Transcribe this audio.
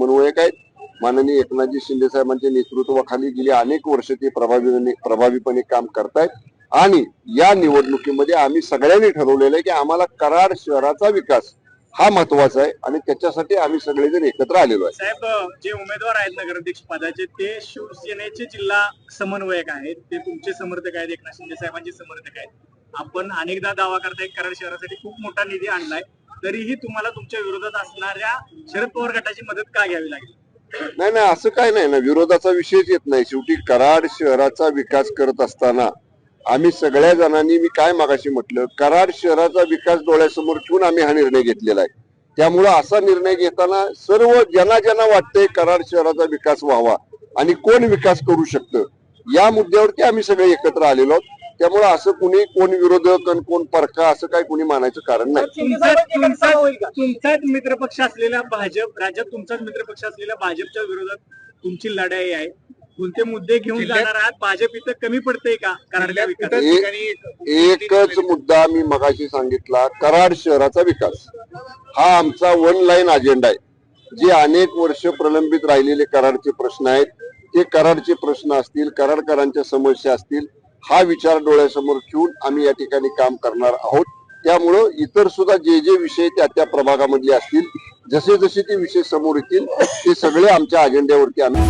समन्वयक आहेत. माननीय एकनाथजी शिंदे साहेबांच्या नेतृत्वाखाली गेली अनेक वर्ष ते प्रभावीपणे प्रभावीपणे काम करतायत. आणि या निवडणुकीमध्ये आम्ही सगळ्यांनी ठरवलेलं आहे की आम्हाला कराड शहराचा विकास हा महत्त्वाचा आहे आणि त्याच्यासाठी आम्ही सगळेजण एकत्र आलेलो आहे. साहेब जे उमेदवार आहेत नगराध्यक्ष पदाचे ते शिवसेनेचे जिल्हा समन्वयक आहेत. ते तुमचे समर्थक आहेत एकनाथ शिंदे साहेबांचे समर्थक आहेत. आपण अनेकदा दावा करताय कराड शहरासाठी खूप मोठा निधी आणलाय. तरीही तुम्हाला तुमच्या विरोधात असणाऱ्या शरद पवार गटाची मदत का घ्यावी लागेल? नाही नाही असं काय नाही ना. विरोधाचा विषयच येत नाही. शेवटी कराड शहराचा विकास करत असताना आम्ही सगळ्या जणांनी मी काय मागाशी म्हटलं कराड शहराचा विकास डोळ्यासमोर ठेवून आम्ही हा निर्णय घेतलेला आहे. त्यामुळं असा निर्णय घेताना सर्व ज्यांना ज्यांना वाटतंय कराड शहराचा विकास व्हावा आणि कोण विकास करू शकतं या मुद्द्यावरती आम्ही सगळे एकत्र आलेलो आहोत. त्यामुळं असं कुणी कोण विरोधक आणि कोण परका असं काय कुणी मानायचं कारण नाही. तुमचा तुमचा तुमचाच मित्रपक्ष असलेला भाजप राज्यात तुमचाच मित्रपक्ष असलेल्या भाजपच्या विरोधात तुमची लढाई आहे. कोणते मुद्दे घेऊन जाणार आहात? भाजप इथं कमी पडतंय का? कराडच्या विकासात ए- एकच मुद्दा मी मगाशी सांगितला कराड शहराचा विकास. हा आमचा वन लाईन अजेंडा आहे. जे अनेक वर्ष प्रलंबित राहिलेले कराडचे प्रश्न आहेत ते कराडचे प्रश्न असतील कराडकरांच्या समस्या असतील हा विचार डोळ्यासमोर ठेवून आम्ही या ठिकाणी काम करणार आहोत. त्यामुळं इतर सुद्धा जे जे विषय त्या त्या प्रभागामधले असतील जसे जसे ते विषय समोर येतील ते सगळे आमच्या अजेंड्यावरती आम्ही